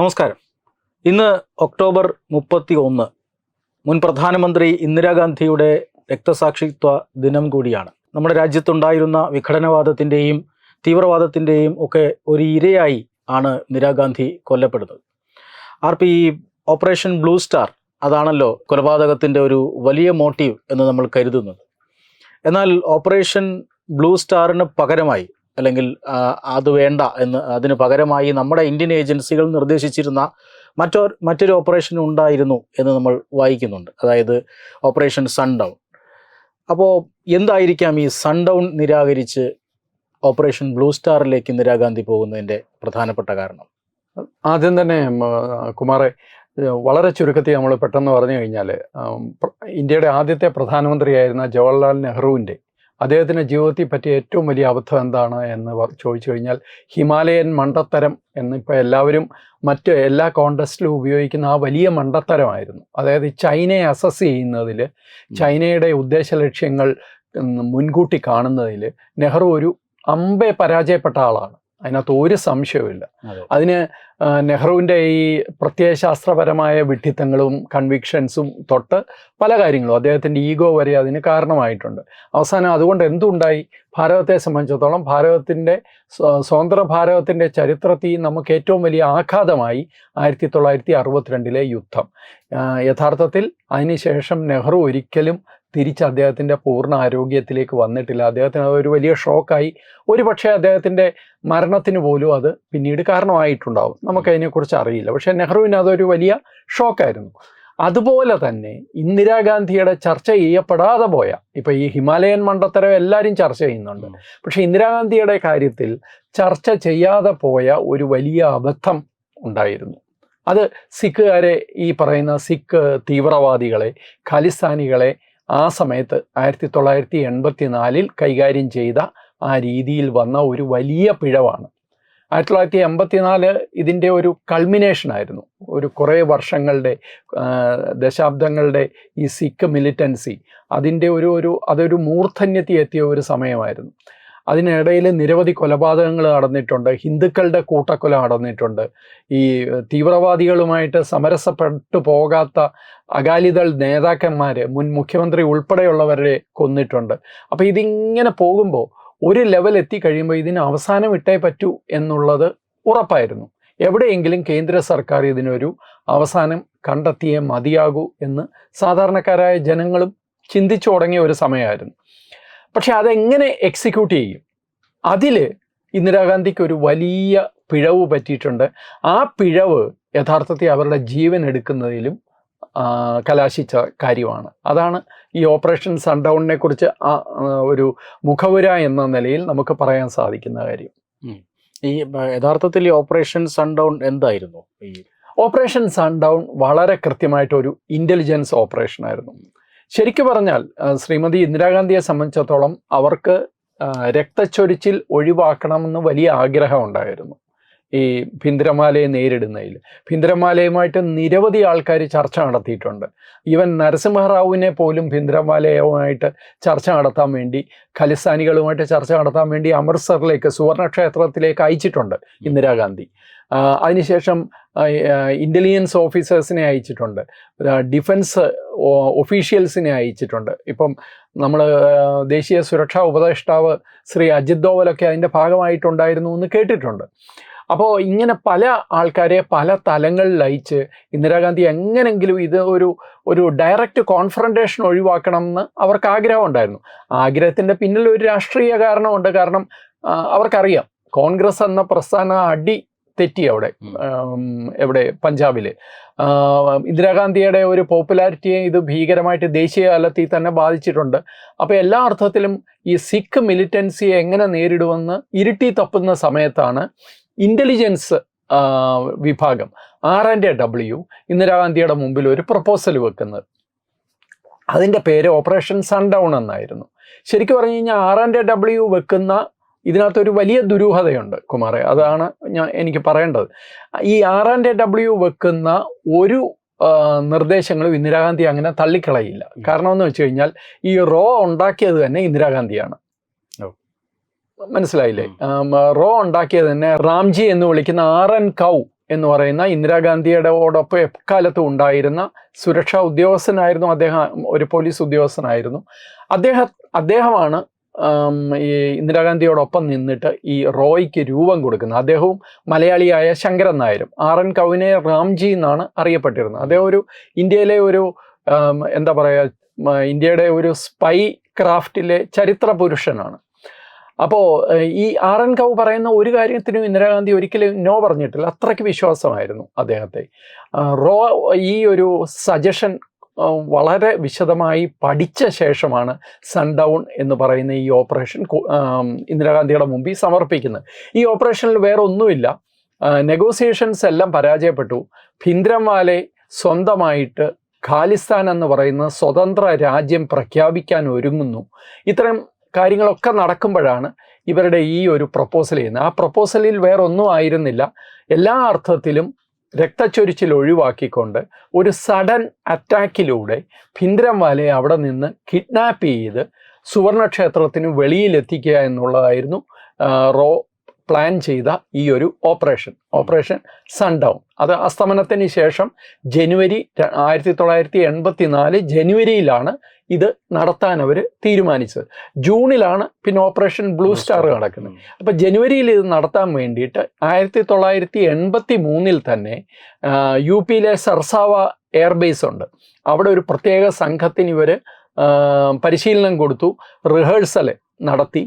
നമസ്കാരം. ഇന്ന് ഒക്ടോബർ മുപ്പത്തി ഒന്ന് മുൻ പ്രധാനമന്ത്രി ഇന്ദിരാഗാന്ധിയുടെ രക്തസാക്ഷിത്വ ദിനം കൂടിയാണ്. നമ്മുടെ രാജ്യത്തുണ്ടായിരുന്ന വിഘടനവാദത്തിന്റെയും തീവ്രവാദത്തിന്റെയും ഒക്കെ ഒരു ഇരയായി ആണ് Indira Gandhi കൊല്ലപ്പെടുന്നത്. R P operation blue star അതാണല്ലോ കൊലപാതകത്തിന്റെ ഒരു വലിയ മോട്ടീവ് എന്ന് നമ്മൾ കരുതുന്നത്. എന്നാൽ ഓപ്പറേഷൻ ബ്ലൂ സ്റ്റാറിന് പകരമായി അല്ലെങ്കിൽ അത് വേണ്ട എന്ന് അതിന് പകരമായി നമ്മുടെ ഇന്ത്യൻ ഏജൻസികൾ നിർദ്ദേശിച്ചിരുന്ന മറ്റോ മറ്റൊരു ഓപ്പറേഷൻ ഉണ്ടായിരുന്നു എന്ന് നമ്മൾ വായിക്കുന്നുണ്ട്. അതായത് ഓപ്പറേഷൻ സൺഡൗൺ. അപ്പോൾ എന്തായിരിക്കാം ഈ സൺഡൗൺ നിരാകരിച്ച് ഓപ്പറേഷൻ ബ്ലൂ സ്റ്റാറിലേക്ക് ഇന്ദിരാഗാന്ധി പോകുന്നതിന്റെ പ്രധാനപ്പെട്ട കാരണം? ആദ്യം തന്നെ കുമാറെ വളരെ ചുരുക്കത്തിൽ നമ്മൾ പെട്ടെന്ന് പറഞ്ഞു കഴിഞ്ഞാൽ ഇന്ത്യയുടെ ആദ്യത്തെ പ്രധാനമന്ത്രിയായിരുന്ന ജവഹർലാൽ നെഹ്റുവിന്റെ അദ്ദേഹത്തിന്റെ ജീവിതത്തെ പറ്റിയ ഏറ്റവും വലിയ അബദ്ധം എന്താണ് എന്ന് ചോദിച്ചു കഴിഞ്ഞാൽ ഹിമാലയൻ മണ്ടത്തരം എന്നിപ്പോൾ എല്ലാവരും മറ്റ് എല്ലാ കോണ്ടസ്റ്റിലും ഉപയോഗിക്കുന്ന ആ വലിയ മണ്ടത്തരമായിരുന്നു. അതായത് ചൈനയെ അസസ് ചെയ്യുന്നതിൽ ചൈനയുടെ ഉദ്ദേശ ലക്ഷ്യങ്ങൾ മുൻകൂട്ടി കാണുന്നതിൽ നെഹ്റു ഒരു അമ്പെ പരാജയപ്പെട്ട ആളാണ്. അതിനകത്ത് ഒരു സംശയവുമില്ല. അതെ. അതിന് നെഹ്റുവിന്റെ ഈ പ്രത്യയശാസ്ത്രപരമായ വിഡ്ഢിത്തങ്ങളും കൺവിക്ഷൻസും തൊട്ട് പല കാര്യങ്ങളും അദ്ദേഹത്തിന്റെ ഈഗോ വരെ അതിന് കാരണമായിട്ടുണ്ട്. അവസാനം അതുകൊണ്ട് എന്തുണ്ടായി? ഭാരതത്തെ സംബന്ധിച്ചിടത്തോളം ഭാരതത്തിന്റെ സ്വ- സ്വതന്ത്ര ഭാരതത്തിന്റെ ചരിത്രത്തിൽ നമുക്ക് ഏറ്റവും വലിയ ആഘാതമായി ആയിരത്തി തൊള്ളായിരത്തി അറുപത്തിരണ്ടിലെ യുദ്ധം. യഥാർത്ഥത്തിൽ അതിനുശേഷം നെഹ്റു ഒരിക്കലും തിരിച്ച് അദ്ദേഹത്തിന്റെ പൂർണ ആരോഗ്യത്തിലേക്ക് വന്നിട്ടില്ല. അദ്ദേഹത്തിന് അതൊരു വലിയ ഷോക്കായി. ഒരു പക്ഷേ അദ്ദേഹത്തിന്റെ മരണത്തിന് പോലും അത് പിന്നീട് കാരണമായിട്ടുണ്ടാവും. നമുക്കതിനെക്കുറിച്ച് അറിയില്ല. പക്ഷേ നെഹ്റുവിന് അതൊരു വലിയ ഷോക്കായിരുന്നു. അതുപോലെ തന്നെ ഇന്ദിരാഗാന്ധിയുടെ ചർച്ച ചെയ്യപ്പെടാതെ പോയ ഇപ്പം ഈ ഹിമാലയൻ മണ്ടത്തരം എല്ലാവരും ചർച്ച ചെയ്യുന്നുണ്ട്. പക്ഷേ ഇന്ദിരാഗാന്ധിയുടെ കാര്യത്തിൽ ചർച്ച ചെയ്യാതെ പോയ ഒരു വലിയ അബദ്ധം ഉണ്ടായിരുന്നു. അത് സിഖുകാരെ ഈ പറയുന്ന സിഖ് തീവ്രവാദികളെ ഖലിസ്ഥാനികളെ ആ സമയത്ത് ആയിരത്തി തൊള്ളായിരത്തി എൺപത്തി നാലിൽ കൈകാര്യം ചെയ്ത ആ രീതിയിൽ വന്ന ഒരു വലിയ പിഴവാണ്. ആയിരത്തി തൊള്ളായിരത്തി എൺപത്തിനാല് ഇതിന്റെ ഒരു കൾമിനേഷൻ ആയിരുന്നു. ഒരു കുറേ വർഷങ്ങളുടെ ദശാബ്ദങ്ങളുടെ ഈ സിഖ് മിലിറ്റൻസി അതിന്റെ ഒരു ഒരു അതൊരു മൂർധന്യത്തിൽ എത്തിയ ഒരു സമയമായിരുന്നു. അതിനിടയിൽ നിരവധി കൊലപാതകങ്ങൾ നടന്നിട്ടുണ്ട്. ഹിന്ദുക്കളുടെ കൂട്ടക്കൊല നടന്നിട്ടുണ്ട്. ഈ തീവ്രവാദികളുമായിട്ട് സമരസപ്പെട്ടു പോകാത്ത അകാലിദൾ നേതാക്കന്മാർ മുൻ മുഖ്യമന്ത്രി ഉൾപ്പെടെയുള്ളവരെ കൊന്നിട്ടുണ്ട്. അപ്പോൾ ഇതിങ്ങനെ പോകുമ്പോൾ ഒരു ലെവൽ എത്തിക്കഴിയുമ്പോൾ ഇതിന് അവസാനം ഇട്ടേ പറ്റൂ എന്നുള്ളത് ഉറപ്പായിരുന്നു. എവിടെയെങ്കിലും കേന്ദ്ര സർക്കാർ ഇതിനൊരു അവസാനം കണ്ടെത്തിയേ മതിയാകൂ എന്ന് സാധാരണക്കാരായ ജനങ്ങളും ചിന്തിച്ചു തുടങ്ങിയ ഒരു സമയമായിരുന്നു. പക്ഷെ അതെങ്ങനെ എക്സിക്യൂട്ട് ചെയ്യും? അതിൽ ഇന്ദിരാഗാന്ധിക്ക് ഒരു വലിയ പിഴവ് പറ്റിയിട്ടുണ്ട്. ആ പിഴവ് യഥാർത്ഥത്തിൽ അവരുടെ ജീവൻ എടുക്കുന്നതിലും കലാശിച്ച കാര്യമാണ്. അതാണ് ഈ ഓപ്പറേഷൻ സൺഡൗണിനെ കുറിച്ച് ഒരു മുഖവുര എന്ന നിലയിൽ നമുക്ക് പറയാൻ സാധിക്കുന്ന കാര്യം. ഈ യഥാർത്ഥത്തിൽ ഈ ഓപ്പറേഷൻ സൺഡൗൺ എന്തായിരുന്നു? ഈ ഓപ്പറേഷൻ സൺഡൗൺ വളരെ കൃത്യമായിട്ടൊരു ഇന്റലിജൻസ് ഓപ്പറേഷൻ ആയിരുന്നു. ശരിക്കു പറഞ്ഞാൽ ശ്രീമതി ഇന്ദിരാഗാന്ധിയെ സംബന്ധിച്ചിടത്തോളം അവർക്ക് രക്തച്ചൊരിച്ചിൽ ഒഴിവാക്കണമെന്ന് വലിയ ആഗ്രഹം ഉണ്ടായിരുന്നു. ഈ ഭിന്ദ്രമാലയെ നേരിടുന്നതിൽ. ഭിന്ദ്രമാലയുമായിട്ട് നിരവധി ആൾക്കാർ ചർച്ച നടത്തിയിട്ടുണ്ട്. ഈവൻ നരസിംഹറാവുവിനെ പോലും ഭിന്ദ്രമാലയുമായിട്ട് ചർച്ച നടത്താൻ വേണ്ടി ഖലിസ്ഥാനികളുമായിട്ട് ചർച്ച നടത്താൻ വേണ്ടി അമൃത്സറിലേക്ക് സുവർണക്ഷേത്രത്തിലേക്ക് അയച്ചിട്ടുണ്ട് ഇന്ദിരാഗാന്ധി. അതിനുശേഷം ഇന്റലിജൻസ് ഓഫീസേഴ്സിനെ അയച്ചിട്ടുണ്ട്. ഡിഫൻസ് ഒഫീഷ്യൽസിനെ അയച്ചിട്ടുണ്ട്. ഇപ്പം നമ്മൾ ദേശീയ സുരക്ഷാ ഉപദേഷ്ടാവ് ശ്രീ അജിത് ദോവലൊക്കെ അതിന്റെ ഭാഗമായിട്ടുണ്ടായിരുന്നു എന്ന് കേട്ടിട്ടുണ്ട്. അപ്പോൾ ഇങ്ങനെ പല ആൾക്കാരെ പല തലങ്ങളിൽ അയച്ച് ഇന്ദിരാഗാന്ധി എങ്ങനെങ്കിലും ഇത് ഒരു ഒരു ഡയറക്റ്റ് കോൺഫ്രണ്ടേഷൻ ഒഴിവാക്കണം എന്ന് അവർക്ക് ആഗ്രഹം ഉണ്ടായിരുന്നു ആഗ്രഹത്തിന്റെ പിന്നിൽ ഒരു രാഷ്ട്രീയ കാരണമുണ്ട് കാരണം അവർക്കറിയാം. കോൺഗ്രസ് എന്ന പ്രസ്ഥാന അടി തെറ്റി അവിടെ എവിടെ പഞ്ചാബിൽ ഇന്ദിരാഗാന്ധിയുടെ ഒരു പോപ്പുലാരിറ്റിയെ ഇത് ഭീകരമായിട്ട് ദേശീയ തലത്തിൽ തന്നെ ബാധിച്ചിട്ടുണ്ട്. അപ്പോൾ എല്ലാ അർത്ഥത്തിലും ഈ സിഖ് മിലിറ്റൻസിയെ എങ്ങനെ നേരിടുമെന്ന് ഇരുട്ടി തപ്പുന്ന സമയത്താണ് ഇന്റലിജൻസ് വിഭാഗം ആർ ആൻഡ് എ ഡബ്ല്യു ഇന്ദിരാഗാന്ധിയുടെ മുമ്പിൽ ഒരു പ്രപ്പോസൽ വെക്കുന്നത്. അതിന്റെ പേര് ഓപ്പറേഷൻ സൺഡൗൺ എന്നായിരുന്നു. ശരിക്കും പറഞ്ഞു കഴിഞ്ഞാൽ ആർ ആൻഡ് എ ഡബ്ല്യു വെക്കുന്ന ഇതിനകത്തൊരു വലിയ ദുരൂഹതയുണ്ട് കുമാറെ. അതാണ് ഞാൻ എനിക്ക് പറയേണ്ടത്. ഈ ആർ ആൻഡ് ഡബ്ല്യു വെക്കുന്ന ഒരു നിർദ്ദേശങ്ങളും ഇന്ദിരാഗാന്ധി അങ്ങനെ തള്ളിക്കളയില്ല. കാരണം എന്ന് വെച്ച് കഴിഞ്ഞാൽ ഈ റോ ഉണ്ടാക്കിയത് തന്നെ ഇന്ദിരാഗാന്ധിയാണ്. മനസ്സിലായില്ലേ? റോ ഉണ്ടാക്കിയത് തന്നെ റാംജി എന്ന് വിളിക്കുന്ന ആർ എൻ കൗ എന്ന് പറയുന്ന ഇന്ദിരാഗാന്ധിയോടൊപ്പം എക്കാലത്തും ഉണ്ടായിരുന്ന സുരക്ഷാ ഉദ്യോഗസ്ഥനായിരുന്നു അദ്ദേഹം ഒരു പോലീസ് ഉദ്യോഗസ്ഥനായിരുന്നു. അദ്ദേഹം അദ്ദേഹമാണ് ഈ ഇന്ദിരാഗാന്ധിയോടൊപ്പം നിന്നിട്ട് ഈ റോയ്ക്ക് രൂപം കൊടുക്കുന്നത് അദ്ദേഹവും മലയാളിയായ ശങ്കരൻ നായരും ആർ എൻ കവിനെ റാംജി എന്നാണ് അറിയപ്പെട്ടിരുന്നത്. അദ്ദേഹം ഒരു ഇന്ത്യയിലെ ഒരു എന്താ പറയുക ഇന്ത്യയുടെ ഒരു സ്പൈ ക്രാഫ്റ്റിലെ ചരിത്ര പുരുഷനാണ്. അപ്പോൾ ഈ ആർ എൻ കൗ പറയുന്ന ഒരു കാര്യത്തിനും ഇന്ദിരാഗാന്ധി ഒരിക്കലും നോ പറഞ്ഞിട്ടില്ല. അത്രയ്ക്ക് വിശ്വാസമായിരുന്നു അദ്ദേഹത്തെ. റോ ഈ ഒരു സജഷൻ വളരെ വിശദമായി പഠിച്ച ശേഷമാണ് സൺഡൗൺ എന്ന് പറയുന്ന ഈ ഓപ്പറേഷൻ ഇന്ദിരാഗാന്ധിയുടെ മുമ്പിൽ സമർപ്പിക്കുന്നത്. ഈ ഓപ്പറേഷനിൽ വേറെ ഒന്നുമില്ല നെഗോസിയേഷൻസ് എല്ലാം പരാജയപ്പെട്ടു. ഭിന്ദ്രംവാലെ സ്വന്തമായിട്ട് ഖാലിസ്ഥാൻ എന്ന് പറയുന്ന സ്വതന്ത്ര രാജ്യം പ്രഖ്യാപിക്കാൻ ഒരുങ്ങുന്നു. ഇത്തരം കാര്യങ്ങളൊക്കെ നടക്കുമ്പോഴാണ് ഇവരുടെ ഈ ഒരു പ്രപ്പോസൽ ചെയ്യുന്നത്. ആ പ്രപ്പോസലിൽ വേറൊന്നും ആയിരുന്നില്ല. എല്ലാ അർത്ഥത്തിലും രക്തച്ചൊരിച്ചിൽ ഒഴിവാക്കിക്കൊണ്ട് ഒരു സഡൻ അറ്റാക്കിലൂടെ ഭിന്ദ്രംവാലയെ അവിടെ നിന്ന് കിഡ്നാപ്പ് ചെയ്ത് സുവർണക്ഷേത്രത്തിന് വെളിയിലെത്തിക്കുക എന്നുള്ളതായിരുന്നു റോ പ്ലാൻ ചെയ്ത ഈ ഒരു ഓപ്പറേഷൻ ഓപ്പറേഷൻ സൺഡൗൺ അത് അസ്തമനത്തിന് ശേഷം ജനുവരി ആയിരത്തി തൊള്ളായിരത്തി എൺപത്തി നാല് ജനുവരിയിലാണ് ഇത് നടത്താൻ അവർ തീരുമാനിച്ചത്. ജൂണിലാണ് പിന്നെ ഓപ്പറേഷൻ ബ്ലൂ സ്റ്റാർ നടക്കുന്നത്. അപ്പോൾ ജനുവരിയിൽ ഇത് നടത്താൻ വേണ്ടിയിട്ട് ആയിരത്തി തൊള്ളായിരത്തി എൺപത്തി മൂന്നിൽ തന്നെ യു പിയിലെ സർസാവ എയർബേസ് ഉണ്ട്. അവിടെ ഒരു പ്രത്യേക സംഘത്തിന് ഇവർ പരിശീലനം കൊടുത്തു. റിഹേഴ്സൽ നടത്തി.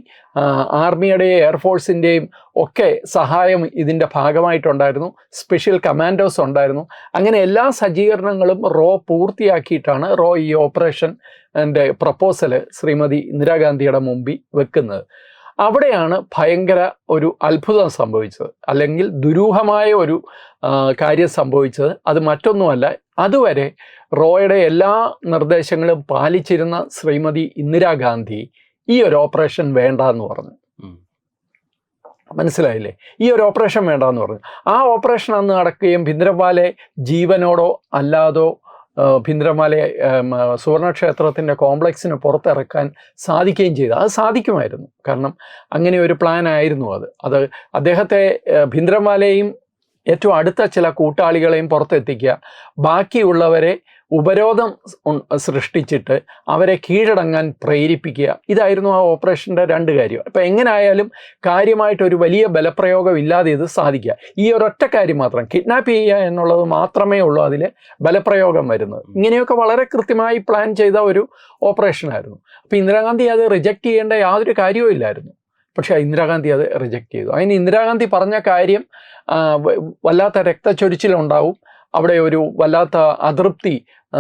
ആർമിയുടെയും എയർഫോഴ്സിന്റെയും ഒക്കെ സഹായം ഇതിന്റെ ഭാഗമായിട്ടുണ്ടായിരുന്നു. സ്പെഷ്യൽ കമാൻഡോസ് ഉണ്ടായിരുന്നു. അങ്ങനെ എല്ലാ സജ്ജീകരണങ്ങളും റോ പൂർത്തിയാക്കിയിട്ടാണ് റോ ഈ ഓപ്പറേഷൻ എന്റെ പ്രപ്പോസൽ ശ്രീമതി ഇന്ദിരാഗാന്ധിയുടെ മുമ്പിൽ വെക്കുന്നത്. അവിടെയാണ് ഭയങ്കര ഒരു അത്ഭുതം സംഭവിച്ചത്. അല്ലെങ്കിൽ ദുരൂഹമായ ഒരു കാര്യം സംഭവിച്ചത്. അത് മറ്റൊന്നുമല്ല അതുവരെ റോയുടെ എല്ലാ നിർദ്ദേശങ്ങളും പാലിച്ചിരുന്ന ശ്രീമതി ഇന്ദിരാഗാന്ധി ഈ ഒരു ഓപ്പറേഷൻ വേണ്ട എന്ന് പറഞ്ഞു മനസ്സിലായില്ലേ? ഈ ഒരു ഓപ്പറേഷൻ വേണ്ട എന്ന് പറഞ്ഞു. ആ ഓപ്പറേഷൻ അന്ന് നടക്കുകയും ഭിന്ദ്രപാലെ ജീവനോടോ അല്ലാതോ ഭിന്ദ്രമാലെ സുവർണക്ഷേത്രത്തിന്റെ കോംപ്ലക്സിന് പുറത്തിറക്കാൻ സാധിക്കുകയും ചെയ്തു. അത് സാധിക്കുമായിരുന്നു. കാരണം അങ്ങനെ ഒരു പ്ലാൻ ആയിരുന്നു അത്. അത് അദ്ദേഹത്തെ ഭിന്ദ്രമാലയും ഏറ്റവും അടുത്ത ചില കൂട്ടാളികളെയും പുറത്തെത്തിക്കുക ബാക്കിയുള്ളവരെ ഉപരോധം സൃഷ്ടിച്ചിട്ട് അവരെ കീഴടങ്ങാൻ പ്രേരിപ്പിക്കുക. ഇതായിരുന്നു ആ ഓപ്പറേഷന്റെ രണ്ട് കാര്യം. അപ്പോൾ എങ്ങനെയായാലും കാര്യമായിട്ടൊരു വലിയ ബലപ്രയോഗം ഇല്ലാതെ ഇത് സാധിക്കുക. ഈ ഒരൊറ്റ കാര്യം മാത്രം കിഡ്നാപ്പ് ചെയ്യുക എന്നുള്ളത് മാത്രമേ ഉള്ളൂ അതിൽ ബലപ്രയോഗം വരുന്നത്. ഇങ്ങനെയൊക്കെ വളരെ കൃത്യമായി പ്ലാൻ ചെയ്ത ഒരു ഓപ്പറേഷനായിരുന്നു. അപ്പോൾ ഇന്ദിരാഗാന്ധി അത് റിജക്റ്റ് ചെയ്യേണ്ട യാതൊരു കാര്യവും ഇല്ലായിരുന്നു. പക്ഷേ ഇന്ദിരാഗാന്ധി അത് റിജക്റ്റ് ചെയ്തു. അതിന് ഇന്ദിരാഗാന്ധി പറഞ്ഞ കാര്യം വല്ലാത്ത രക്തച്ചൊരിച്ചിലുണ്ടാവും. അവിടെ ഒരു വല്ലാത്ത അതൃപ്തി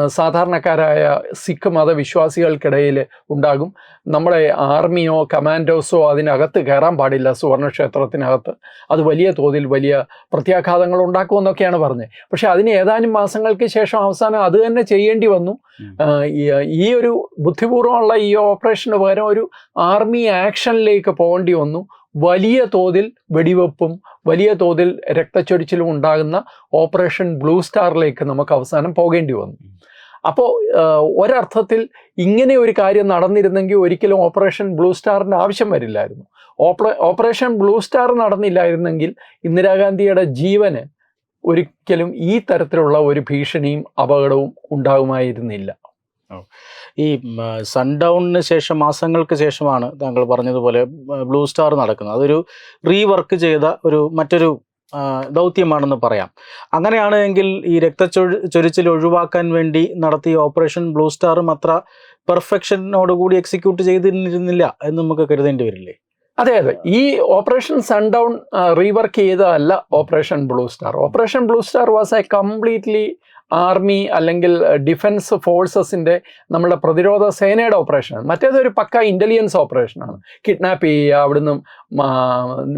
സാധാരണക്കാരായ സിഖ് മതവിശ്വാസികൾക്കിടയിൽ ഉണ്ടാകും. നമ്മുടെ ആർമിയോ കമാൻഡോസോ അതിനകത്ത് കയറാൻ പാടില്ല സുവർണക്ഷേത്രത്തിനകത്ത്. അത് വലിയ തോതിൽ വലിയ പ്രത്യാഘാതങ്ങൾ ഉണ്ടാക്കുമെന്നൊക്കെയാണ് പറഞ്ഞത്. പക്ഷേ അതിന് ഏതാനും മാസങ്ങൾക്ക് ശേഷം അവസാനം അത് തന്നെ ചെയ്യേണ്ടി വന്നു. ഈ- ഒരു ബുദ്ധിപൂർവമുള്ള ഈ ഓപ്പറേഷന് പകരം ഒരു ആർമി ആക്ഷനിലേക്ക് പോകേണ്ടി വന്നു. വലിയ തോതിൽ വെടിവെപ്പും വലിയ തോതിൽ രക്തച്ചൊരിച്ചിലും ഉണ്ടാകുന്ന ഓപ്പറേഷൻ ബ്ലൂ സ്റ്റാറിലേക്ക് നമുക്ക് അവസാനം പോകേണ്ടി വന്നു. അപ്പോൾ ഒരർത്ഥത്തിൽ ഇങ്ങനെ ഒരു കാര്യം നടന്നിരുന്നെങ്കിൽ ഒരിക്കലും ഓപ്പറേഷൻ ബ്ലൂ സ്റ്റാറിന്റെ ആവശ്യം വരില്ലായിരുന്നു. ഓപ്പറ ഓപ്പറേഷൻ ബ്ലൂ സ്റ്റാർ നടന്നില്ലായിരുന്നെങ്കിൽ ഇന്ദിരാഗാന്ധിയുടെ ജീവന് ഒരിക്കലും ഈ തരത്തിലുള്ള ഒരു ഭീഷണിയും അപകടവും ഉണ്ടാകുമായിരുന്നില്ല. ഈ സൺഡൗണിന് ശേഷം മാസങ്ങൾക്ക് ശേഷമാണ് താങ്കൾ പറഞ്ഞതുപോലെ ബ്ലൂ സ്റ്റാർ നടക്കുന്നത്. അതൊരു റീവർക്ക് ചെയ്ത ഒരു മറ്റൊരു ദൗത്യമാണെന്ന് പറയാം. അങ്ങനെയാണ് എങ്കിൽ ഈ രക്തച്ചൊഴി ചൊരിച്ചിൽ ഒഴിവാക്കാൻ വേണ്ടി നടത്തിയ ഓപ്പറേഷൻ ബ്ലൂ സ്റ്റാറും അത്ര പെർഫെക്ഷനോടുകൂടി എക്സിക്യൂട്ട് ചെയ്തിരുന്നില്ല എന്ന് നമുക്ക് കരുതേണ്ടി വരില്ലേ? അതെ അതെ. ഈ ഓപ്പറേഷൻ സൺഡൗൺ റീവർക്ക് ചെയ്തതല്ല operation blue star. Operation blue star was a completely army അല്ലെങ്കിൽ ഡിഫൻസ് ഫോഴ്സസിന്റെ നമ്മുടെ പ്രതിരോധ സേനയുടെ ഓപ്പറേഷനാണ് മറ്റേതൊരു പക്ക ഇന്റലിജൻസ് ഓപ്പറേഷനാണ്. കിഡ്നാപ്പ് ചെയ്യുക അവിടുന്ന്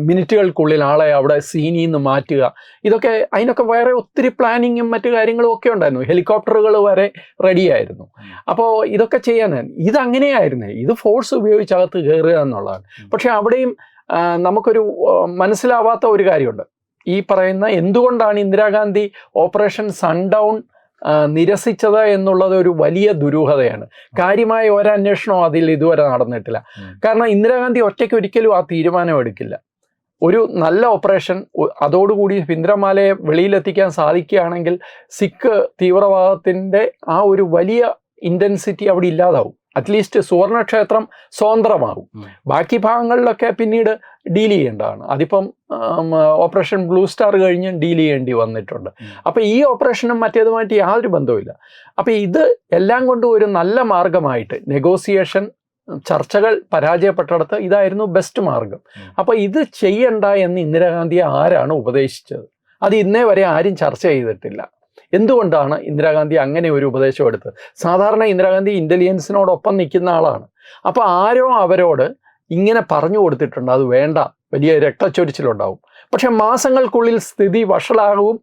മിനിറ്റുകൾക്കുള്ളിൽ ആളെ അവിടെ സീനിൽ നിന്ന് മാറ്റുക. ഇതൊക്കെ അതിനൊക്കെ വേറെ ഒത്തിരി പ്ലാനിങ്ങും മറ്റു കാര്യങ്ങളും ഒക്കെ ഉണ്ടായിരുന്നു. ഹെലികോപ്റ്ററുകൾ വരെ റെഡിയായിരുന്നു. അപ്പോൾ ഇതൊക്കെ ചെയ്യാനാണ് ഇത് അങ്ങനെയായിരുന്നു. ഇത് ഫോഴ്സ് ഉപയോഗിച്ച് അകത്ത് കയറുക എന്നുള്ളതാണ്. പക്ഷെ അവിടെയും നമുക്കൊരു മനസ്സിലാവാത്ത ഒരു കാര്യമുണ്ട്. ഈ പറയുന്ന എന്തുകൊണ്ടാണ് ഇന്ദിരാഗാന്ധി ഓപ്പറേഷൻ സൺഡൗൺ നിരസിച്ചത് എന്നുള്ളത് ഒരു വലിയ ദുരൂഹതയാണ്. കാര്യമായ ഒരന്വേഷണവും അതിൽ ഇതുവരെ നടന്നിട്ടില്ല. കാരണം ഇന്ദിരാഗാന്ധി ഒറ്റയ്ക്ക് ഒരിക്കലും ആ തീരുമാനം എടുക്കില്ല. ഒരു നല്ല ഓപ്പറേഷൻ അതോടുകൂടി പിന്ദ്രമാലയെ വെളിയിലെത്തിക്കാൻ സാധിക്കുകയാണെങ്കിൽ സിഖ് തീവ്രവാദത്തിന്റെ ആ ഒരു വലിയ ഇന്റൻസിറ്റി അവിടെ ഇല്ലാതാവും. അറ്റ്ലീസ്റ്റ് സുവർണക്ഷേത്രം സ്വതന്ത്രമാകും. ബാക്കി ഭാഗങ്ങളിലൊക്കെ പിന്നീട് ഡീൽ ചെയ്യേണ്ടതാണ്. അതിപ്പം ഓപ്പറേഷൻ ബ്ലൂ സ്റ്റാർ കഴിഞ്ഞ് ഡീൽ ചെയ്യേണ്ടി വന്നിട്ടുണ്ട്. അപ്പോൾ ഈ ഓപ്പറേഷനും മറ്റേതുമായിട്ട് യാതൊരു ബന്ധവുമില്ല. അപ്പോൾ ഇത് എല്ലാം കൊണ്ടും ഒരു നല്ല മാർഗമായിട്ട് നെഗോസിയേഷൻ ചർച്ചകൾ പരാജയപ്പെട്ടിടത്ത് ഇതായിരുന്നു ബെസ്റ്റ് മാർഗം. അപ്പോൾ ഇത് ചെയ്യണ്ട എന്ന് ഇന്ദിരാഗാന്ധിയെ ആരാണ് ഉപദേശിച്ചത്? അത് ഇന്നേ വരെ ആരും ചർച്ച ചെയ്തിട്ടില്ല. എന്തുകൊണ്ടാണ് ഇന്ദിരാഗാന്ധി അങ്ങനെ ഒരു ഉപദേശം എടുത്തത്? സാധാരണ ഇന്ദിരാഗാന്ധി ഇന്റലിജൻസിനോടൊപ്പം നിൽക്കുന്ന ആളാണ്. അപ്പോൾ ആരോ അവരോട് ഇങ്ങനെ പറഞ്ഞു കൊടുത്തിട്ടുണ്ട് അത് വേണ്ട വലിയ രക്തച്ചൊരിച്ചിലുണ്ടാവും. പക്ഷെ മാസങ്ങൾക്കുള്ളിൽ സ്ഥിതി വഷളാകും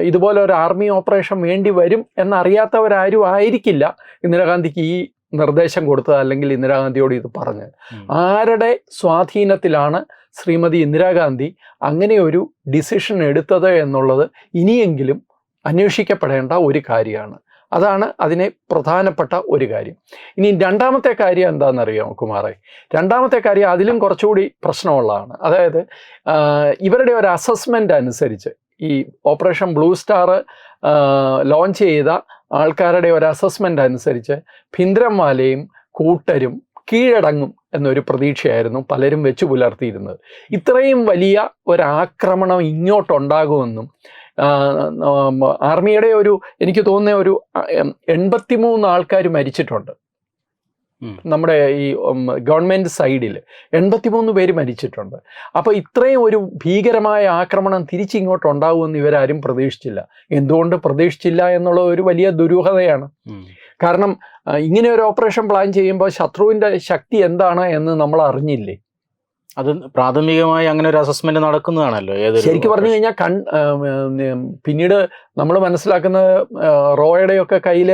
ഇതുപോലെ ഒരു ആർമി ഓപ്പറേഷൻ വേണ്ടി വരും എന്നറിയാത്തവരാരും ആയിരിക്കില്ല ഇന്ദിരാഗാന്ധിക്ക് ഈ നിർദ്ദേശം കൊടുത്തത് അല്ലെങ്കിൽ ഇന്ദിരാഗാന്ധിയോട് ഇത് പറഞ്ഞത്. ഉം. ആരുടെ സ്വാധീനത്തിലാണ് ശ്രീമതി ഇന്ദിരാഗാന്ധി അങ്ങനെ ഒരു ഡിസിഷൻ എടുത്തത് എന്നുള്ളത് ഇനിയെങ്കിലും അന്വേഷിക്കപ്പെടേണ്ട ഒരു കാര്യമാണ്. അതാണ് അതിനെ പ്രധാനപ്പെട്ട ഒരു കാര്യം. ഇനി രണ്ടാമത്തെ കാര്യം എന്താണെന്നറിയാമോ കുമാറെ? രണ്ടാമത്തെ കാര്യം അതിലും കുറച്ചുകൂടി പ്രശ്നമുള്ളതാണ്. അതായത് ഇവരുടെ ഒരു അസസ്മെന്റ് അനുസരിച്ച് ഈ ഓപ്പറേഷൻ ബ്ലൂ സ്റ്റാർ ലോഞ്ച് ചെയ്ത ആൾക്കാരുടെ ഒരു അസസ്മെന്റ് അനുസരിച്ച് ഭിന്ദ്രംവാലയും കൂട്ടരും കീഴടങ്ങും എന്നൊരു പ്രതീക്ഷയായിരുന്നു പലരും വെച്ചു പുലർത്തിയിരുന്നത്. ഇത്രയും വലിയ ഒരാക്രമണം ഇങ്ങോട്ടുണ്ടാകുമെന്നും ആർമിയുടെ ഒരു എനിക്ക് തോന്നുന്ന ഒരു എൺപത്തിമൂന്ന് ആൾക്കാർ മരിച്ചിട്ടുണ്ട്. നമ്മുടെ ഈ ഗവൺമെന്റ് സൈഡിൽ എൺപത്തിമൂന്ന് പേര് മരിച്ചിട്ടുണ്ട്. അപ്പോൾ ഇത്രയും ഒരു ഭീകരമായ ആക്രമണം തിരിച്ചിങ്ങോട്ട് ഉണ്ടാവുമെന്ന് ഇവരാരും പ്രതീക്ഷിച്ചില്ല. എന്തുകൊണ്ട് പ്രതീക്ഷിച്ചില്ല എന്നുള്ള ഒരു വലിയ ദുരൂഹതയാണ്. കാരണം ഇങ്ങനെ ഒരു ഓപ്പറേഷൻ പ്ലാൻ ചെയ്യുമ്പോൾ ശത്രുവിന്റെ ശക്തി എന്താണ് എന്ന് നമ്മൾ അറിഞ്ഞില്ലേ? അത് പ്രാഥമികമായി അങ്ങനെ ഒരു അസസ്മെന്റ് നടക്കുന്നതാണല്ലോ ശരിക്കും പറഞ്ഞു കഴിഞ്ഞാൽ കൺ പിന്നീട് നമ്മൾ മനസ്സിലാക്കുന്ന റോയയുടെയൊക്കെ കയ്യിൽ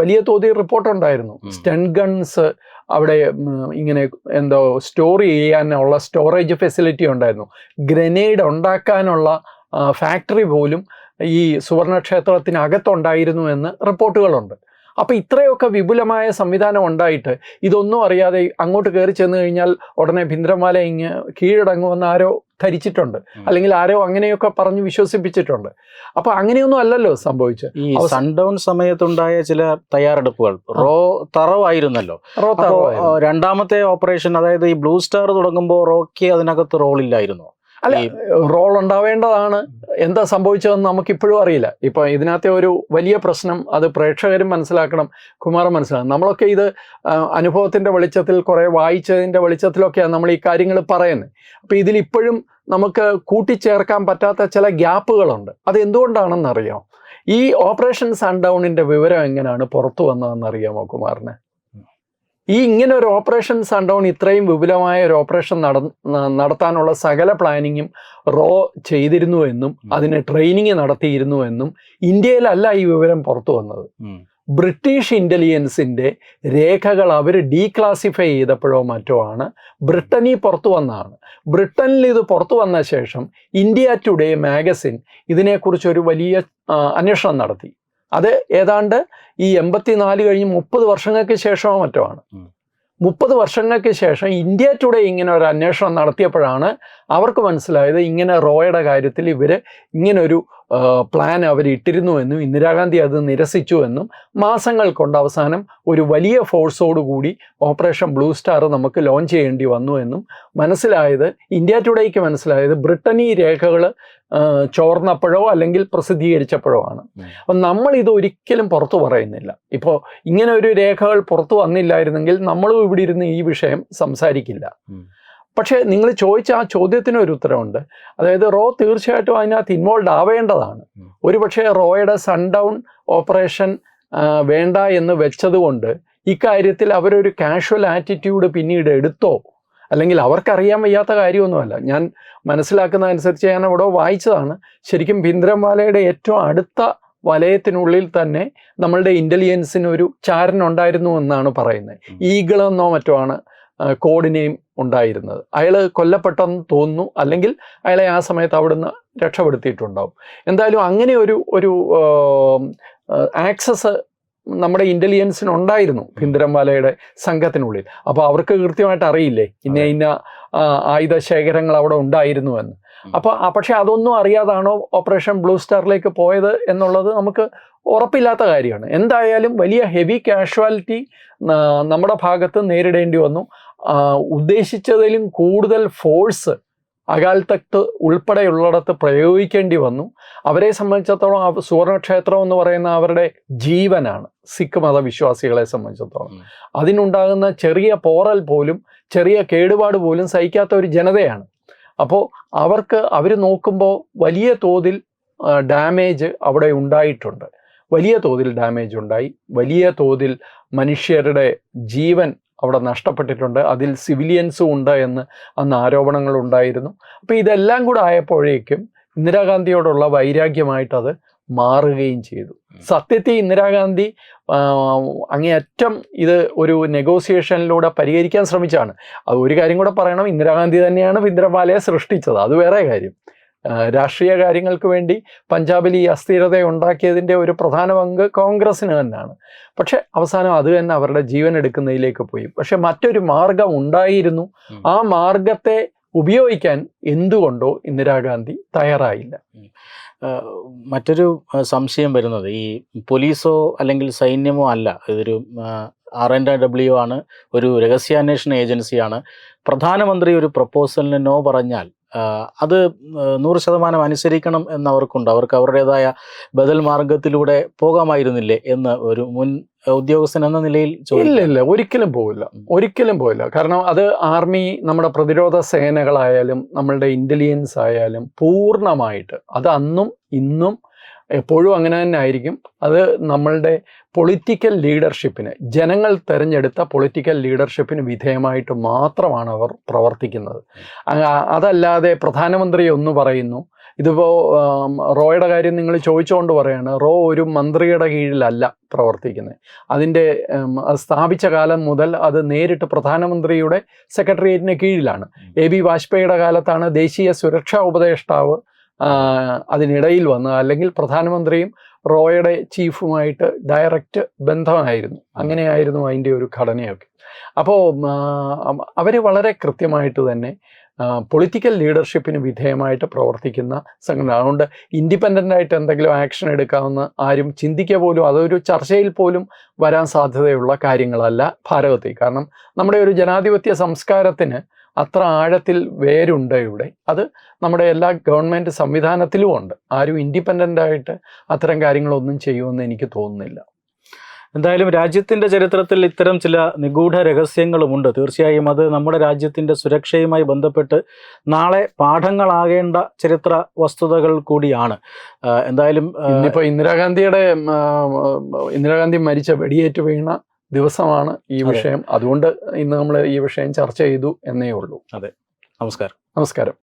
വലിയ തോതിൽ റിപ്പോർട്ടുണ്ടായിരുന്നു ഉണ്ടായിരുന്നു. സ്റ്റൺ ഗൺസ് അവിടെ ഇങ്ങനെ എന്തോ സ്റ്റോർ ചെയ്യാനുള്ള സ്റ്റോറേജ് ഫെസിലിറ്റി ഉണ്ടായിരുന്നു. ഗ്രനേഡ് ഉണ്ടാക്കാനുള്ള ഫാക്ടറി പോലും ഈ സുവർണക്ഷേത്രത്തിനകത്തുണ്ടായിരുന്നു എന്ന് റിപ്പോർട്ടുകളുണ്ട് അപ്പോൾ ഇത്രയൊക്കെ വിപുലമായ സംവിധാനം ഉണ്ടായിട്ട് ഇതൊന്നും അറിയാതെ അങ്ങോട്ട് കയറി ചെന്ന് കഴിഞ്ഞാൽ ഉടനെ ഭിന്ദ്രമാല ഇങ്ങ് കീഴടങ്ങുമെന്ന് ആരോ ധരിച്ചിട്ടുണ്ട്. അല്ലെങ്കിൽ ആരോ അങ്ങനെയൊക്കെ പറഞ്ഞ് വിശ്വസിപ്പിച്ചിട്ടുണ്ട്. അപ്പൊ അങ്ങനെയൊന്നും അല്ലല്ലോ സംഭവിച്ചത്. ഈ സൺഡൗൺ സമയത്തുണ്ടായ ചില തയ്യാറെടുപ്പുകൾ. റോ തറവായിരുന്നല്ലോ. റോ തറവായിരുന്നു. രണ്ടാമത്തെ ഓപ്പറേഷൻ അതായത് ഈ ബ്ലൂ സ്റ്റാർ തുടങ്ങുമ്പോൾ റോക്ക് അതിനകത്ത് റോളില്ലായിരുന്നു. അല്ല റോൾ ഉണ്ടാവേണ്ടതാണ്. എന്താ സംഭവിച്ചതെന്ന് നമുക്ക് ഇപ്പോഴും അറിയില്ല. ഇപ്പൊ ഇതിനകത്തെ ഒരു വലിയ പ്രശ്നം അത് പ്രേക്ഷകരും മനസ്സിലാക്കണം കുമാരൻ മനസ്സിലാക്കണം. നമ്മളൊക്കെ ഇത് അനുഭവത്തിന്റെ വെളിച്ചത്തിൽ കുറെ വായിച്ചതിന്റെ വെളിച്ചത്തിലൊക്കെയാണ് നമ്മൾ ഈ കാര്യങ്ങൾ പറയുന്നത്. അപ്പൊ ഇതിൽ ഇപ്പോഴും നമുക്ക് കൂട്ടിച്ചേർക്കാൻ പറ്റാത്ത ചില ഗ്യാപ്പുകളുണ്ട്. അത് എന്തുകൊണ്ടാണെന്ന് അറിയാം ഈ ഓപ്പറേഷൻ സൺഡൗണിന്റെ വിവരം എങ്ങനെയാണ് പുറത്തു വന്നതെന്ന് അറിയാമോ കുമാറിന്? ഈ ഇങ്ങനെ ഒരു ഓപ്പറേഷൻ സൺഡൗൺ ഇത്രയും വിപുലമായ ഒരു ഓപ്പറേഷൻ നട നടത്താനുള്ള സകല പ്ലാനിങ്ങും റോ ചെയ്തിരുന്നു എന്നും അതിന് ട്രെയിനിങ് നടത്തിയിരുന്നു എന്നും ഇന്ത്യയിലല്ല ഈ വിവരം പുറത്തു വന്നത്. ബ്രിട്ടീഷ് ഇന്റലിജൻസിന്റെ രേഖകൾ അവർ ഡീക്ലാസിഫൈ ചെയ്തപ്പോഴോ മറ്റോ ആണ് ബ്രിട്ടനിൽ പുറത്തു വന്നതാണ്. ബ്രിട്ടനിൽ ഇത് പുറത്തു വന്ന ശേഷം ഇന്ത്യ ടുഡേ മാഗസിൻ ഇതിനെക്കുറിച്ച് ഒരു വലിയ അന്വേഷണം നടത്തി. അത് ഏതാണ്ട് ഈ എൺപത്തിനാല് കഴിഞ്ഞ് മുപ്പത് വർഷങ്ങൾക്ക് ശേഷമോ മറ്റോ ആണ്. മുപ്പത് വർഷങ്ങൾക്ക് ശേഷം ഇന്ത്യ ടുഡേ ഇങ്ങനെ ഒരു അന്വേഷണം നടത്തിയപ്പോഴാണ് അവർക്ക് മനസ്സിലായത് ഇങ്ങനെ റോയുടെ കാര്യത്തിൽ ഇവർ ഇങ്ങനൊരു പ്ലാൻ അവർ ഇട്ടിരുന്നു എന്നും ഇന്ദിരാഗാന്ധി അത് നിരസിച്ചു എന്നും മാസങ്ങൾ കൊണ്ട് അവസാനം ഒരു വലിയ ഫോഴ്സോടുകൂടി ഓപ്പറേഷൻ ബ്ലൂ സ്റ്റാർ നമുക്ക് ലോഞ്ച് ചെയ്യേണ്ടി വന്നു എന്നും മനസ്സിലായത് ഇന്ത്യ ടുഡേക്ക് മനസ്സിലായത് ബ്രിട്ടനി രേഖകൾ ചോർന്നപ്പോഴോ അല്ലെങ്കിൽ പ്രസിദ്ധീകരിച്ചപ്പോഴോ ആണ്. അപ്പം നമ്മൾ ഇത് ഒരിക്കലും പുറത്തു പറയുന്നില്ല ഇപ്പോൾ ഇങ്ങനെ ഒരു രേഖകൾ പുറത്തു വന്നില്ലായിരുന്നെങ്കിൽ നമ്മളും ഇവിടെ ഇരുന്ന് ഈ വിഷയം സംസാരിക്കില്ല. പക്ഷേ നിങ്ങൾ ചോദിച്ച ആ ചോദ്യത്തിന് ഒരു ഉത്തരവുണ്ട് അതായത് റോ തീർച്ചയായിട്ടും അതിനകത്ത് ഇൻവോൾവ് ആവേണ്ടതാണ്. ഒരുപക്ഷെ റോയുടെ സൺഡൗൺ ഓപ്പറേഷൻ വേണ്ട എന്ന് വെച്ചതുകൊണ്ട് ഇക്കാര്യത്തിൽ അവരൊരു കാഷ്വൽ ആറ്റിറ്റ്യൂഡ് പിന്നീട് എടുത്തോ? അല്ലെങ്കിൽ അവർക്കറിയാൻ വയ്യാത്ത കാര്യമൊന്നുമല്ല. ഞാൻ മനസ്സിലാക്കുന്ന അനുസരിച്ച് ഞാൻ അവിടെ വായിച്ചതാണ്. ശരിക്കും ഭിന്ദ്രംവാലയുടെ ഏറ്റവും അടുത്ത വലയത്തിനുള്ളിൽ തന്നെ നമ്മളുടെ ഇന്റലിജൻസിന് ഒരു ചാരൻ ഉണ്ടായിരുന്നു എന്നാണ് പറയുന്നത്. ഈഗിളെന്നോ മറ്റോ ആണ് കോഡ് നെയിം ഉണ്ടായിരുന്നത്. അയാൾ കൊല്ലപ്പെട്ടെന്ന് തോന്നുന്നു. അല്ലെങ്കിൽ അയാളെ ആ സമയത്ത് അവിടുന്ന് രക്ഷപ്പെടുത്തിയിട്ടുണ്ടാവും. എന്തായാലും അങ്ങനെ ഒരു ഒരു ആക്സസ് നമ്മുടെ ഇന്റലിജൻസിന് ഉണ്ടായിരുന്നു ഭിന്ദരംവാലയുടെ സംഘത്തിനുള്ളിൽ. അപ്പോൾ അവർക്ക് കൃത്യമായിട്ട് അറിയില്ലേ? ഇന്ന ഇന്ന ആയുധ ശേഖരങ്ങൾ അവിടെ ഉണ്ടായിരുന്നു എന്ന്. അപ്പോൾ പക്ഷേ അതൊന്നും അറിയാതാണോ ഓപ്പറേഷൻ ബ്ലൂ സ്റ്റാറിലേക്ക് പോയത് എന്നുള്ളത് നമുക്ക് ഉറപ്പില്ലാത്ത കാര്യമാണ്. എന്തായാലും വലിയ ഹെവി കാഷ്വാലിറ്റി നമ്മുടെ ഭാഗത്ത് നേരിടേണ്ടി വന്നു. ഉദ്ദേശിച്ചതിലും കൂടുതൽ ഫോഴ്സ് അകാൽ തക്ത് ഉൾപ്പെടെയുള്ളിടത്ത് പ്രയോഗിക്കേണ്ടി വന്നു. അവരെ സംബന്ധിച്ചിടത്തോളം ആ സുവർണക്ഷേത്രം എന്ന് പറയുന്ന അവരുടെ ജീവനാണ് സിഖ് മതവിശ്വാസികളെ സംബന്ധിച്ചിടത്തോളം. അതിനുണ്ടാകുന്ന ചെറിയ പോറൽ പോലും ചെറിയ കേടുപാട് പോലും സഹിക്കാത്ത ഒരു ജനതയാണ്. അപ്പോൾ അവർക്ക് അവർ നോക്കുമ്പോൾ വലിയ തോതിൽ ഡാമേജ് അവിടെ ഉണ്ടായിട്ടുണ്ട്. വലിയ തോതിൽ ഡാമേജ് ഉണ്ടായി. വലിയ തോതിൽ മനുഷ്യരുടെ ജീവൻ അവിടെ നഷ്ടപ്പെട്ടിട്ടുണ്ട്. അതിൽ സിവിലിയൻസും ഉണ്ട് എന്ന് അന്ന് ആരോപണങ്ങൾ ഉണ്ടായിരുന്നു. അപ്പോൾ ഇതെല്ലാം കൂടെ ആയപ്പോഴേക്കും ഇന്ദിരാഗാന്ധിയോടുള്ള വൈരാഗ്യമായിട്ട് അത് മാറുകയും ചെയ്തു. സത്യത്തിൽ ഇന്ദിരാഗാന്ധി അങ്ങേയറ്റം ഇത് ഒരു നെഗോസിയേഷനിലൂടെ പരിഹരിക്കാൻ ശ്രമിച്ചാണ് അത് ഒരു കാര്യം കൂടെ പറയണം. ഇന്ദിരാഗാന്ധി തന്നെയാണ് ഭിന്ദ്രപാലയെ സൃഷ്ടിച്ചത്. അത് വേറെ കാര്യം. രാഷ്ട്രീയ കാര്യങ്ങൾക്ക് വേണ്ടി പഞ്ചാബിൽ ഈ അസ്ഥിരത ഉണ്ടാക്കിയതിന്റെ ഒരു പ്രധാന പങ്ക് കോൺഗ്രസ്സിന് തന്നെയാണ്. പക്ഷെ അവസാനം അത് തന്നെ അവരുടെ ജീവൻ എടുക്കുന്നതിലേക്ക് പോയി. പക്ഷെ മറ്റൊരു മാർഗം ഉണ്ടായിരുന്നു. ആ മാർഗത്തെ ഉപയോഗിക്കാൻ എന്തുകൊണ്ടോ ഇന്ദിരാഗാന്ധി തയ്യാറായില്ല. മറ്റൊരു സംശയം വരുന്നത് ഈ പോലീസോ അല്ലെങ്കിൽ സൈന്യമോ അല്ല. ഇതൊരു ആർ എൻ ഡബ്ല്യു ആണ് ഒരു രഹസ്യാന്വേഷണ ഏജൻസിയാണ്. പ്രധാനമന്ത്രി ഒരു പ്രപ്പോസലിന് നോ പറഞ്ഞാൽ അത് നൂറ് ശതമാനം അനുസരിക്കണം എന്നവർക്കുണ്ട്. അവർക്ക് അവരുടേതായ ബദൽ മാർഗത്തിലൂടെ പോകാമായിരുന്നില്ലേ എന്ന് ഒരു മുൻ ഉദ്യോഗസ്ഥൻ എന്ന നിലയിൽ ഇല്ല ഇല്ല ഒരിക്കലും പോവില്ല. ഒരിക്കലും പോവില്ല. കാരണം അത് ആർമി നമ്മുടെ പ്രതിരോധ സേനകളായാലും നമ്മളുടെ ഇന്റലിജൻസ് ആയാലും പൂർണമായിട്ട് അത് അന്നും ഇന്നും എപ്പോഴും അങ്ങനെ തന്നെ ആയിരിക്കും. അത് നമ്മളുടെ പൊളിറ്റിക്കൽ ലീഡർഷിപ്പിന് ജനങ്ങൾ തിരഞ്ഞെടുത്ത പൊളിറ്റിക്കൽ ലീഡർഷിപ്പിന് വിധേയമായിട്ട് മാത്രമാണ് അവർ പ്രവർത്തിക്കുന്നത്. അതല്ലാതെ പ്രധാനമന്ത്രി ഒന്ന് പറയുന്നു. ഇതിപ്പോൾ റോയുടെ കാര്യം നിങ്ങൾ ചോദിച്ചുകൊണ്ട് പറയാണ്. റോ ഒരു മന്ത്രിയുടെ കീഴിലല്ല പ്രവർത്തിക്കുന്നത്. അതിന്റെ സ്ഥാപിച്ച കാലം മുതൽ അത് നേരിട്ട് പ്രധാനമന്ത്രിയുടെ സെക്രട്ടേറിയറ്റിന് കീഴിലാണ്. എ ബി വാജ്പേയിയുടെ കാലത്താണ് ദേശീയ സുരക്ഷാ ഉപദേഷ്ടാവ് അതിനിടയിൽ വന്ന് അല്ലെങ്കിൽ പ്രധാനമന്ത്രിയും റോയുടെ ചീഫുമായിട്ട് ഡയറക്റ്റ് ബന്ധമായിരുന്നു. അങ്ങനെയായിരുന്നു അതിന്റെ ഒരു ഘടനയൊക്കെ. അപ്പോൾ അവർ വളരെ കൃത്യമായിട്ട് തന്നെ പൊളിറ്റിക്കൽ ലീഡർഷിപ്പിന് വിധേയമായിട്ട് പ്രവർത്തിക്കുന്ന സംഘടന അതുകൊണ്ട് ഇൻഡിപെൻഡന്റ് ആയിട്ട് എന്തെങ്കിലും ആക്ഷൻ എടുക്കാമെന്ന് ആരും ചിന്തിക്കുക പോലും അതൊരു ചർച്ചയിൽ പോലും വരാൻ സാധ്യതയുള്ള കാര്യങ്ങളല്ല ഭാരതത്തിൽ. കാരണം നമ്മുടെ ഒരു ജനാധിപത്യ സംസ്കാരത്തിന് അത്ര ആഴത്തിൽ വേരുണ്ട് ഇവിടെ. അത് നമ്മുടെ എല്ലാ ഗവൺമെന്റ് സംവിധാനത്തിലും ഉണ്ട്. ആരും ഇൻഡിപെൻഡന്റ് ആയിട്ട് അത്തരം കാര്യങ്ങളൊന്നും ചെയ്യുമെന്ന് എനിക്ക് തോന്നുന്നില്ല. എന്തായാലും രാജ്യത്തിന്റെ ചരിത്രത്തിൽ ഇത്തരം ചില നിഗൂഢ രഹസ്യങ്ങളുമുണ്ട് തീർച്ചയായും അത് നമ്മുടെ രാജ്യത്തിന്റെ സുരക്ഷയുമായി ബന്ധപ്പെട്ട് നാളെ പാഠങ്ങളാകേണ്ട ചരിത്ര വസ്തുതകൾ കൂടിയാണ്. എന്തായാലും ഇപ്പോൾ ഇന്ദിരാഗാന്ധിയുടെ ഇന്ദിരാഗാന്ധി മരിച്ച വെടിയേറ്റ് വീണ ദിവസമാണ് ഈ വിഷയം. അതുകൊണ്ട് ഇന്ന് നമ്മൾ ഈ വിഷയം ചർച്ച ചെയ്തു എന്നേ ഉള്ളൂ. അതെ. നമസ്കാരം. നമസ്കാരം.